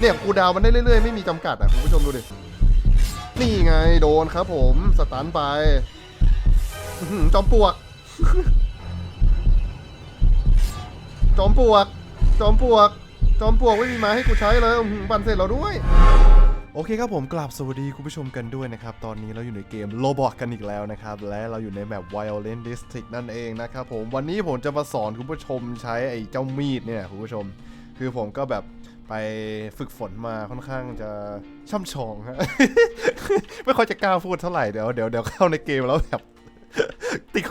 เนี่ยกูดาวมันได้เรื่อยๆ ไม่มีจำกัดอะคุณผู้ชมดูดิ นี่ไงโดนครับผมสตันไปอื้อหือจอมปลวก จอมปลวก จอมปลวก จอมปลวกไม่มีไม้ให้กูใช้เลยอื้อหือปั่นเสร็จแล้วด้วย โอเคครับผมกราบสวัสดีคุณผู้ชมกันด้วยนะครับ ตอนนี้เราอยู่ในเกมโลบอกกันอีกแล้วนะครับ และเราอยู่ในแมป Violent District นั่นเองนะครับผมวันนี้ผมจะมาสอนคุณผู้ชมใช้ไอ้เจ้ามีดเนี่ยคุณผู้ชม คือผมก็แบบ ไปฝึกฝนมาค่อนข้างจะช่ำชองฮะ ไม่ค่อยจะกล้าพูดเท่าไหร่เดี๋ยวเดี๋ยวเดี๋ยวเข้าในเกมแล้วแบบติด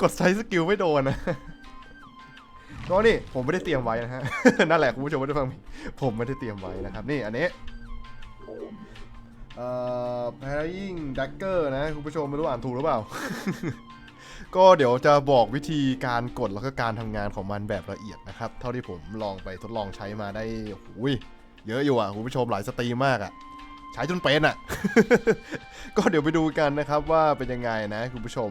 กดใช้สกิลไม่โดนนะก็นี่ผมไม่ได้เตรียมไว้นะฮะ นั่นแหละคุณผู้ชมไม่ได้ฟัง ผมไม่ได้เตรียมไว้นะครับ นี่อันนี้เอ่อ parrying dagger นะ คุณผู้ชมไม่รู้อ่านถูกหรือเปล่า ก็เดี๋ยวจะบอกวิธีการกดแล้วก็การทำงานของมันแบบละเอียดนะครับ เท่าที่ผมลองไปทดลองใช้มาได้หุยเยอะอยู่อะคุณผู้ชมหลายสตรีมมากอะใช้จนเป็นอะ ก็เดี๋ยวไปดูกันนะครับว่าเป็นยังไงนะคุณผู้ชม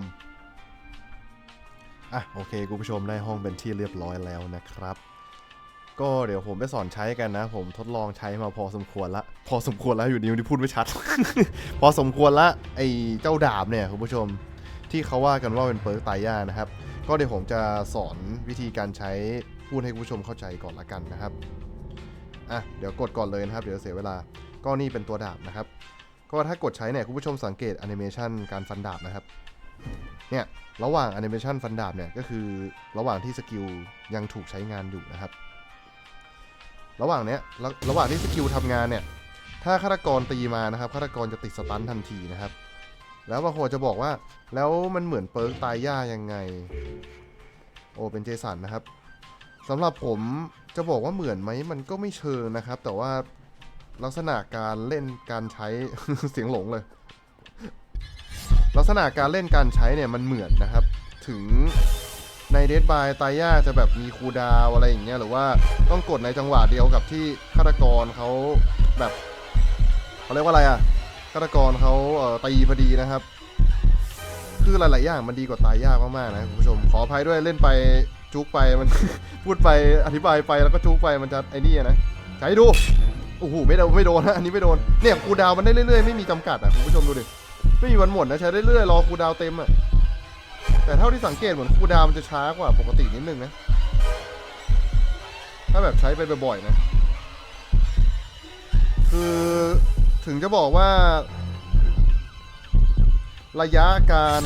อะโอเคคุณผู้ชมได้ห้องเป็นที่เรียบร้อยแล้วนะครับ ก็เดี๋ยวผมไปสอนใช้กันนะ ผมทดลองใช้มาพอสมควรละ พอสมควรแล้วอยู่ดีวันนี้พูดไม่ชัด พอสมควรละไอ้เจ้าดาบเนี่ยคุณผู้ชม ที่เขาว่ากันว่าเป็นเปิร์กตายยากนะครับ ก็เดี๋ยวผมจะสอนวิธีการใช้พูดให้ผู้ชมเข้าใจก่อนละกันนะครับอะเดี๋ยวกดก่อนเลยนะครับ เดี๋ยวเสียเวลาก็นี่เป็นตัวดาบนะครับ ก็ถ้ากดใช้เนี่ยคุณผู้ชมสังเกตแอนิเมชันการฟันดาบนะครับเนี่ยระหว่างแอนิเมชันฟันดาบเนี่ยก็คือระหว่างที่สกิลยังถูกใช้งานอยู่นะครับ ระหว่างเนี้ยระระหว่างที่สกิลทำงานเนี่ยถ้าฆาตกรตีมานะครับฆาตกรจะติดสตันทันทีนะครับ แล้วบางคนจะบอกว่า แล้วมันเหมือนเปิร์กตายยายังไง โอเป็นเจสันนะครับสำหรับผมจะบอกว่าเหมือนไหมมันก็ไม่เชิงนะครับ แต่ว่าลักษณะการเล่นการใช้เสียงหลงเลย ลักษณะการเล่นการใช้เนี่ยมันเหมือนนะครับ ถึงในเดดบายตายย่าจะแบบมีคูดาวอะไรอย่างเงี้ยหรือว่าต้องกดในจังหวะเดียวกับที่ฆาตกรเขาแบบเขาเรียกว่าอะไรอะ ฆาตกรเขาเอ่อตีพอดีนะครับ คือหลายๆอย่างมันดีกว่าตายยากมากๆนะคุณผู้ชมขออภัยด้วยเล่นไปจุกไปมัน พูดไปอธิบายไปแล้วก็จุกไปมันจะไอ้นี่นะใช้ดูโอ้โหไม่โดนไม่โดนนะอันนี้ไม่โดนเนี่ยคูดาวมันได้เรื่อยๆไม่มีจำกัดอะคุณผู้ชมดูดิไม่มีวันหมดนะใช้เรื่อยๆรอคูดาวเต็มอะแต่เท่าที่สังเกตเหมือนคูดาวมันจะช้ากว่าปกตินิดนึงนะถ้าแบบใช้ไปบ่อยๆนะ คือ งจะบอกว่า ระยะการ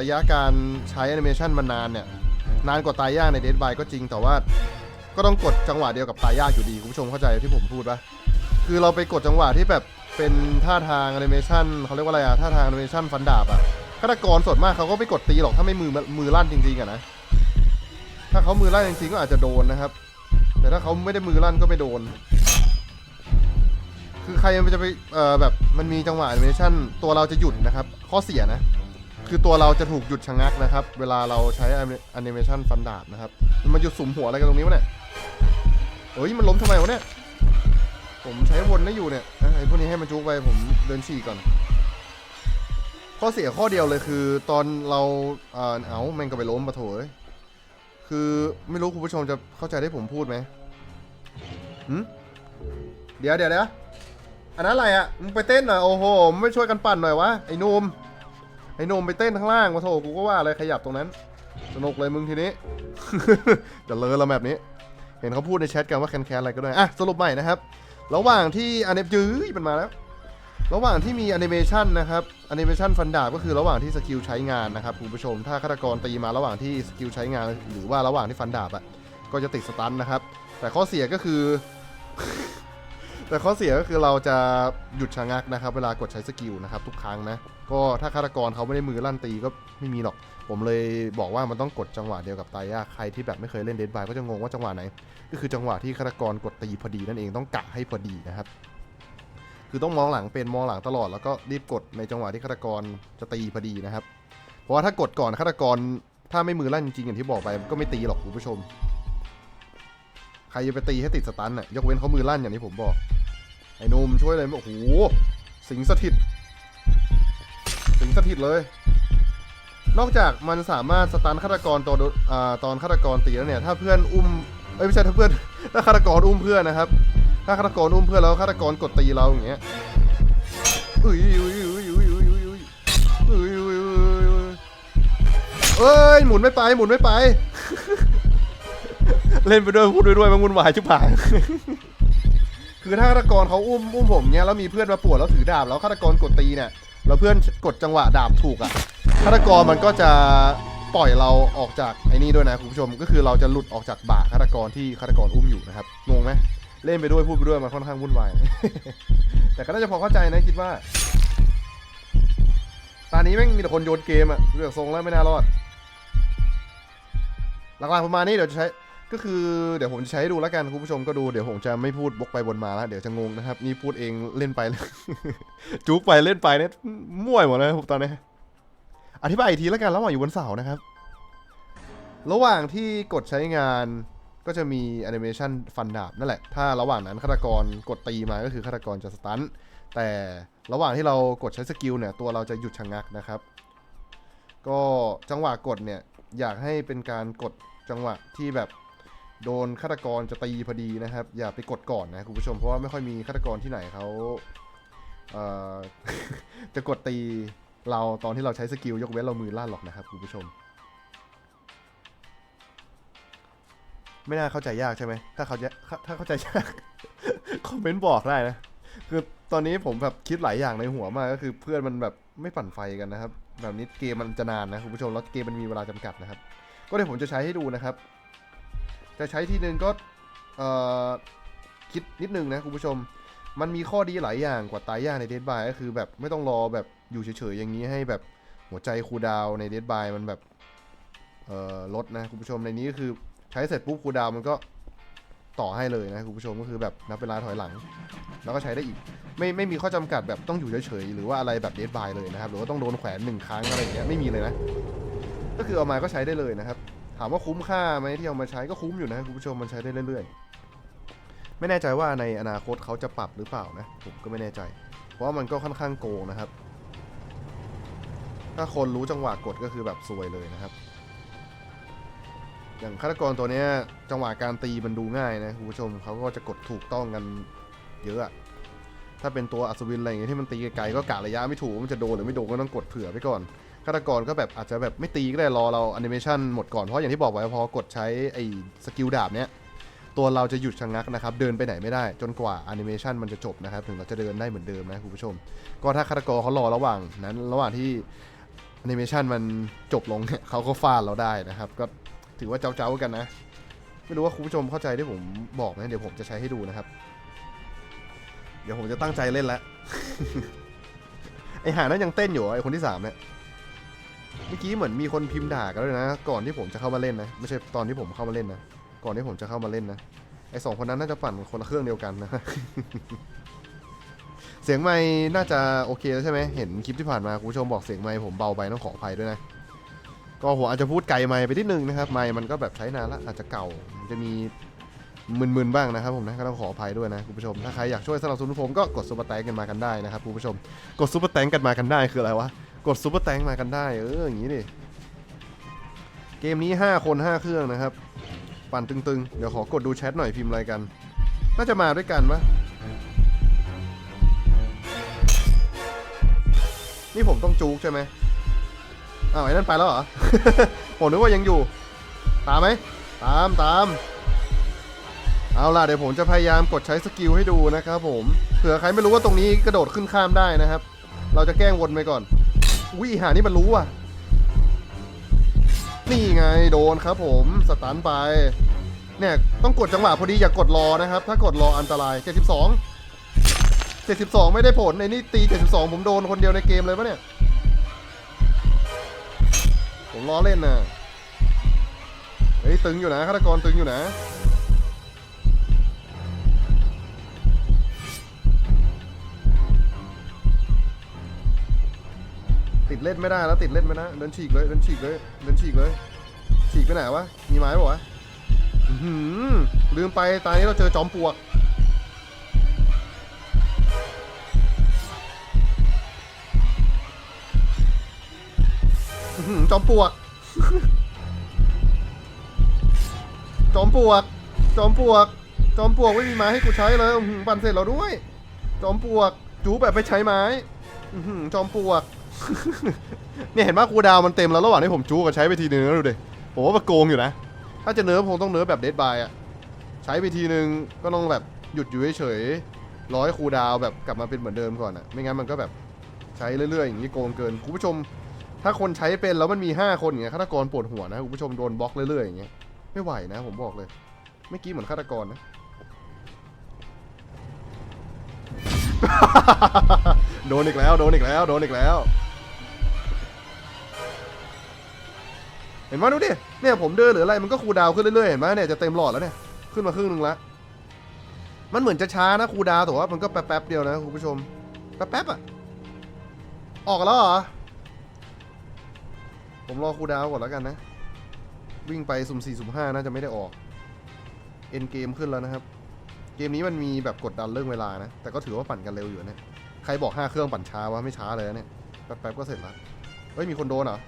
ระยะการใช้แอนิเมชันมันานเนี่ย นานกว่าตายยากในเด d บายก็จริงแต่ว่า ก็ต้องกดจังหวะเดียวกับตายยากอยู่ดี คุณผู้ชมเข้าใจที่ผมพูดปะคือเราไปกดจังหวะที่แบบเป็นท่าทางแอนิเมชันเขาเรียกว่าอะไรอะท่าทางแอนิเมชันฟันดาบอะฆาตกรส่วนมากเขาก็ไม่กดตีหรอกถ้าไม่มือมือลั่นจริงๆอะนะถ้าเขามือลั่นจริงๆก็อาจจะโดนนะครับ แต่ถ้าเขาไม่ได้มือลั่นก็ไม่โดน คือใครมันจะไปเอ่อแบบมันมีจังหวะแอนิเมชันตัวเราจะหยุดนะครับ ข้อเสียนะ คือตัวเราจะถูกหยุดชะงักนะครับ เวลาเราใช้แอนิเมชันฟันดาบนะครับ มันหยุดสุมหัวอะไรกันตรงนี้วะเนี่ยเอ้ยมันล้มทำไมวะเนี่ยผมใช้วนได้อยู่เนี่ยไอ้พวกนี้ให้มันจุกไปผมเดินฉี่ก่อน ข้อเสียข้อเดียวเลยคือ ตอนเราเอ่อเอาแม่งก็ไปล้มปะโถเอ้ยคือไม่รู้คุณผู้ชมจะเข้าใจที่ผมพูดไหมหืมเดี๋ยวเดี๋ยวเดี๋ยว อันนั้นอะไรอะมึงไปเต้นหน่อยโอ้โหมึงไม่ช่วยกันปั่นหน่อยวะไอ้นุ่มไอ้นุ่มไปเต้นข้างล่างมาโถกูก็ว่าอะไรขยับตรงนั้น สนุกเลยมึงทีนี้ จะเลอะแล้วแบบนี้ เห็นเขาพูดในแชทกันว่าแคนแคนอะไรก็ได้อะสรุปใหม่นะครับ ระหว่างที่อันิเมยื้อมันมาแล้ว ระหว่างที่มีแอนิเมชันนะครับแอนิเมชันฟันดาบก็คือระหว่างที่สกิลใช้งานนะครับคุณผู้ชม ถ้าฆาตกรตีมาระหว่างที่สกิลใช้งาน หรือว่าระหว่างที่ฟันดาบอะก็จะติดสตันนะครับ แต่ข้อเสียก็คือ แต่ข้อเสียก็คือเราจะหยุดชะงักนะครับ เวลากดใช้สกิลนะครับทุกครั้งนะ ก็ถ้าฆาตกรเขาไม่ได้มือลั่นตีก็ไม่มีหรอก ผมเลยบอกว่ามันต้องกดจังหวะเดียวกับตายยาใครที่แบบไม่เคยเล่นเดดบายก็จะงงว่าจังหวะไหน ก็คือจังหวะที่ฆาตกรกดตีพอดีนั่นเองต้องกะให้พอดีนะครับ คือต้องมองหลังเป็นมองหลังตลอดแล้วก็รีบกดในจังหวะที่ฆาตกรจะตีพอดีนะครับ เพราะว่าถ้ากดก่อนฆาตกรถ้าไม่มือลั่นจริงๆอย่างที่บอกไปก็ไม่ตีหรอกคุณผู้ชมใครจะไปตีให้ติดสตันน่ะยกเว้นเขามือลั่นอย่างที่ผมบอก ไอ้นุ่มช่วยเลยโอ้โหสิงสถิต สิงสถิตเลย นอกจากมันสามารถสตันฆาตกรตอ่าตอนฆาตกรตีแล้วเนี่ย ถ้าเพื่อนอุ้มเอ้ยไม่ใช่ถ้าเพื่อนถ้าฆาตกรอุ้มเพื่อนนะครับ ถ้าฆาตกรอุ้มเพื่อนแล้วฆาตกรกดตีเราอย่างเงี้ยอุ้ยอุ้ยอุ้ยอุ้ยอุ้ยอุ้ยอุ้ยอุ้ยอุ้ยอุ้ยเอ้ยหมุนไม่ไปหมุนไม่ไป เล่นไปด้วยพูดไปด้วยมันวุ่นวายชิบหาย คือถ้าฆาตกรเขาอุ้มอุ้มผมเนี้ยแล้วมีเพื่อนมาปวดแล้วถือดาบแล้วฆาตกรกดตีเนี่ยแล้วเพื่อนกดจังหวะดาบถูกอะฆาตกรมันก็จะปล่อยเราออกจากไอ้นี่ด้วยนะคุณผู้ชมก็คือเราจะหลุดออกจากบ่าฆาตกรที่ฆาตกรอุ้มอยู่นะครับงงไหมเล่นไปด้วยพูดไปด้วยมันค่อนข้างวุ่นวาย แต่ก็น่าจะพอเข้าใจนะคิดว่าตอนนี้แม่งมีแต่คนโยนเกมอะเรื่องทรงแล้วไม่น่ารอดหลักๆประมาณนี้เดี๋ยวจะใช้ ก็คือเดี๋ยวผมจะใช้ดูแล้วกันคุณผู้ชมก็ดูเดี๋ยวผมจะไม่พูดบกไปบนมาแล้วเดี๋ยวจะงงนะครับ นี่พูดเองเล่นไป จุกไปเล่นไปเนี่ยมั่วหมดเลยผมตอนนี้ อธิบายอีกทีแล้วกันระหว่างอยู่บนเสานะครับ ระหว่างที่กดใช้งานก็จะมีแอนิเมชันฟันดาบนั่นแหละ ถ้าระหว่างนั้นฆาตกรกดตีมาก็คือฆาตกรจะสตันแต่ระหว่างที่เรากดใช้สกิลเนี่ยตัวเราจะหยุดชะงักนะครับ ก็จังหวะกดเนี่ยอยากให้เป็นการกดจังหวะที่แบบ โดนฆาตกรจะตีพอดีนะครับ อย่าไปกดก่อนนะคุณผู้ชมเพราะว่าไม่ค่อยมีฆาตกรที่ไหนเขาเจะกดตีเราตอนที่เราใช้สกิลยกเว้นเรามือลั่นหรอกนะครับคุณผู้ชม ไม่น่าเข้าใจยากใช่ไหมถ้าเขาจะถ้าเข้าใจยากคอมเมนต์บอกได้นะคือตอนนี้ผมแบบคิดหลายอย่างในหัวมากก็คือเพื่อนมันแบบไม่ปั่นไฟกันนะครับ แบบนี้เกมมันจะนานนะคุณผู้ชมแล้วเกมมันมีเวลาจำกัดนะครับ ก็เดี๋ยวผมจะใช้ให้ดูนะครับ จะใช้ทีนึงก็คิดนิดนึงนะคุณผู้ชม มันมีข้อดีหลายอย่างกว่าตายยากในเดดบายก็คือแบบไม่ต้องรอแบบอยู่เฉยๆอย่างนี้ให้แบบหัวใจคูดาวในเดดบายมันแบบลดนะคุณผู้ชมในนี้ก็คือใช้เสร็จปุ๊บคูดาวมันก็ต่อให้เลยนะคุณผู้ชมก็คือแบบนับเวลาถอยหลัง แล้วก็ใช้ได้อีก ไม่ไม่มีข้อจำกัดแบบต้องอยู่เฉยๆหรือว่าอะไรแบบเดดบายเลยนะครับ หรือว่าต้องโดนแขวนหนึ่งครั้งอะไรอย่างเงี้ยไม่มีเลยนะ ก็คือเอามาก็ใช้ได้เลยนะครับ ถามว่าคุ้มค่าไหมที่เอามาใช้ก็คุ้มอยู่นะคุณผู้ชมมันใช้ได้เรื่อยๆ ไม่แน่ใจว่าในอนาคตเขาจะปรับหรือเปล่านะ ผมก็ไม่แน่ใจ เพราะว่ามันก็ค่อนข้างโกงนะครับ ถ้าคนรู้จังหวะกดก็คือแบบซวยเลยนะครับ อย่างฆาตกรตัวนี้จังหวะการตีมันดูง่ายนะคุณผู้ชมเขาก็จะกดถูกต้องกันเยอะถ้าเป็นตัวอัศวินอะไรอย่างเงี้ยที่มันตีไกลๆก็กะระยะไม่ถูกมันจะโดนหรือไม่โดนก็ต้องกดเผื่อไปก่อน ฆาตกรก็แบบอาจจะแบบไม่ตีก็ได้รอเราแอนิเมชันหมดก่อน เพราะอย่างที่บอกไว้พอกดใช้ไอ้สกิลดาบเนี้ยตัวเราจะหยุดชะงักนะครับ เดินไปไหนไม่ได้จนกว่าแอนิเมชันมันจะจบนะครับ ถึงเราจะเดินได้เหมือนเดิมนะคุณผู้ชม ก็ถ้าฆาตกรเขารอระหว่างนั้น ระหว่างที่แอนิเมชันมันจบลงเนี่ยเขาก็ฟาดเราได้นะครับ ก็ถือว่าเจ้าๆกันนะ ไม่รู้ว่าคุณผู้ชมเข้าใจที่ผมบอกไหมเดี๋ยวผมจะใช้ให้ดูนะครับ เดี๋ยวผมจะตั้งใจเล่นแล้วไอหานั้นยังเต้นอยู่ไอคนที่สามเนี่ย เมื่อกี้เหมือนมีคนพิมพ์ด่ากันด้วยนะ ก่อนที่ผมจะเข้ามาเล่นนะ ไม่ใช่ตอนที่ผมเข้ามาเล่นนะ ก่อนที่ผมจะเข้ามาเล่นนะ ไอสองคนนั้นน่าจะปั่นคนละเครื่องเดียวกันนะ เสียงไม้น่าจะโอเคแล้วใช่ไหม เห็นคลิปที่ผ่านมาคุณผู้ชมบอกเสียงไม้ผมเบาไปต้องขออภัยด้วยนะ ก็ผมอาจจะพูดไกลไม้ไปนิดนึงนะครับ ไม้มันก็แบบใช้นานละอาจจะเก่า มันจะมีมึนๆบ้างนะครับผมนะก็ต้องขออภัยด้วยนะคุณผู้ชม ถ้าใครอยากช่วยสนับสนุนผมก็กดซุปเปอร์แตงกันมากันได้นะครับคุณผู้ชม กดซุปเปอร์แตงกันมากันได้คืออะไรวะ กดซุปเปอร์แตงมากันได้ เอออย่างนี้ดิ เกมนี้ 5 คน 5 เครื่องนะครับ ปั่นตึงๆ เดี๋ยวขอกดดูแชทหน่อยพิมพ์อะไรกัน น่าจะมาด้วยกันปะนี่ผมต้องจูกใช่ไหมอ้าวไอ้นั่นไปแล้วเหรอ ผมนึกว่ายังอยู่ ตามไหม ตามตาม เอาล่ะเดี๋ยวผมจะพยายามกดใช้สกิลให้ดูนะครับผม เผื่อใครไม่รู้ว่าตรงนี้กระโดดขึ้นข้ามได้นะครับ เราจะแกล้งวนไปก่อน อุ้ยหานี่มันรู้อะ นี่ไงโดนครับผมสตันไป เนี่ยต้องกดจังหวะพอดีอย่ากดรอนะครับ ถ้ากดรออันตราย 72 72 ไม่ได้ผลในนี่ตี 72 ผมโดนคนเดียวในเกมเลยปะเนี่ย ผมล้อเล่นนะเฮ้ยตึงอยู่นะฆาตกรตึงอยู่นะ ดเล่นไม่ได้แล้วติดเล่นไม่ได้เดินฉีกเลยเดินฉีกเลยเดินฉีกเลย ฉีกไปไหนวะ มีไม้ป่าวะหือลืมไปตอนนี้เราเจอจอมปลวกหือจอมปลวก จอมปลวก จอมปลวก จอมปลวกไม่มีไม้ให้กูใช้เลยอื้อหือปั่นเสร็จแล้วด้วย จอมปลวก จูแบบไปใช้ไม้จอมปลวก เนี่ยเห็นว่าครูดาวมันเต็มแล้วระหว่างที่ผมจูกับใช้ไปทีนึงแล้วดูดิผมว่ามันโกงอยู่นะ ถ้าจะเนิร์ฟคงต้องเนิร์ฟแบบเดดบายอะใช้ไปทีนึงก็ต้องแบบหยุดอยู่เฉยๆร้อยครูดาวแบบกลับมาเป็นเหมือนเดิมก่อนอะไม่งั้นมันก็แบบใช้เรื่อยๆอย่างนี้โกงเกินคุณผู้ชม ถ้าคนใช้เป็นแล้วมันมี 5 คนอย่างเงี้ยฆาตกรปวดหัวนะคุณผู้ชมโดนบล็อกเรื่อยๆอย่างเงี้ยไม่ไหวนะ ผมบอกเลยไม่อกี้เหมือนฆาตกรนะ โดนอีกแล้ว โดนอีกแล้ว โดนอีกแล้ว เห็นไหมดูดิ เนี่ยผมเดินหรืออะไรมันก็คูดาวขึ้นเรื่อยๆ เห็นไหมเนี่ยจะเต็มหลอดแล้วเนี่ย ขึ้นมาครึ่งหนึงแล้วมันเหมือนจะช้านะคูดาวแต่ว่ามันก็แป๊บๆเดียวนะคุณผู้ชม แป๊บๆอะ ออกแล้วเหรอ ผมรอคูดาวก่อนแล้วกันนะ วิ่งไปสุ่ม4สุ่ม5น่าจะไม่ได้ออก เอ็นเกมขึ้นแล้วนะครับ เกมนี้มันมีแบบกดดันเรื่องเวลานะ แต่ก็ถือว่าปั่นกันเร็วอยู่นะ ใครบอก5เครื่องปั่นช้าวะไม่ช้าเลยนะเนี่ย แป๊บๆก็เสร็จแล้ว เฮ้ยมีคนโดนเหรอ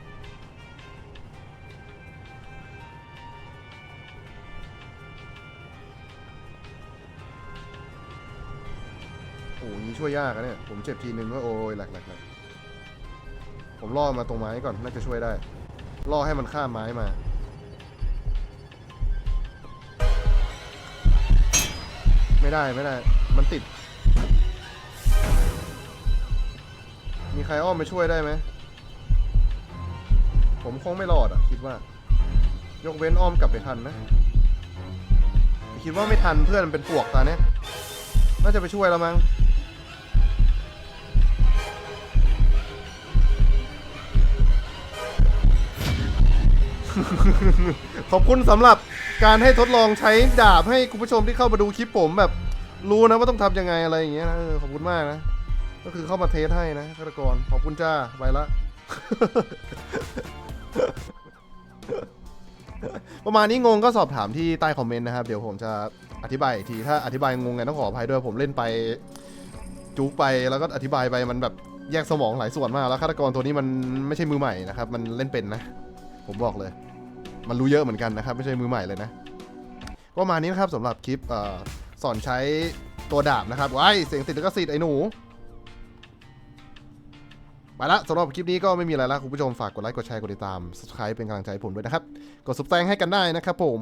อ้ยนี่ช่วยยากอะเนี่ย ผมเจ็บทีนึงก็โอ้ยหลกหลกหลกผมล่อมาตรงไม้ก่อนน่าจะช่วยได้ ล่อให้มันข้ามไม้มา ไม่ได้ไม่ได้ มันติด มีใครอ้อมไปช่วยได้ไหม ผมคงไม่รอดอะ คิดว่า ยกเว้นอ้อมกลับไปทันนะ คิดว่าไม่ทันเพื่อนมันเป็นปวกตาเนี้ยน่าจะไปช่วยแล้วมั้ง ขอบคุณสำหรับการให้ทดลองใช้ดาบให้คุณผู้ชมที่เข้ามาดูคลิปผมแบบรู้นะว่าต้องทำยังไงอะไรอย่างเงี้ยนะเออขอบคุณมากนะ ก็คือเข้ามาเทสให้นะฆาตกรขอบคุณจ้าไปละ ประมาณนี้งงก็สอบถามที่ใต้คอมเมนต์นะครับ เดี๋ยวผมจะอธิบายอีกที ถ้าอธิบายงงไงต้องขออภัยด้วยผมเล่นไป จุกไปแล้วก็อธิบายไปมันแบบแยกสมองหลายส่วนมากแล้วฆาตกรตัวนี้มันไม่ใช่มือใหม่นะครับ มันเล่นเป็นนะ ผมบอกเลย มันรู้เยอะเหมือนกันนะครับ ไม่ใช่มือใหม่เลยนะ ก็มานี้นะครับสำหรับคลิปอสอนใช้ตัวดาบนะครับว้ายเสียงติดแล้วก็สิทธิ์ไอ้หนูไปละสำหรับคลิปนี้ก็ไม่มีอะไรละคุณผู้ชมฝากกดไลค์กดแชร์กดติดตาม subscribe เป็นกำลังใจให้ผมด้วยนะครับ กดซุปแตงให้กันได้นะครับผม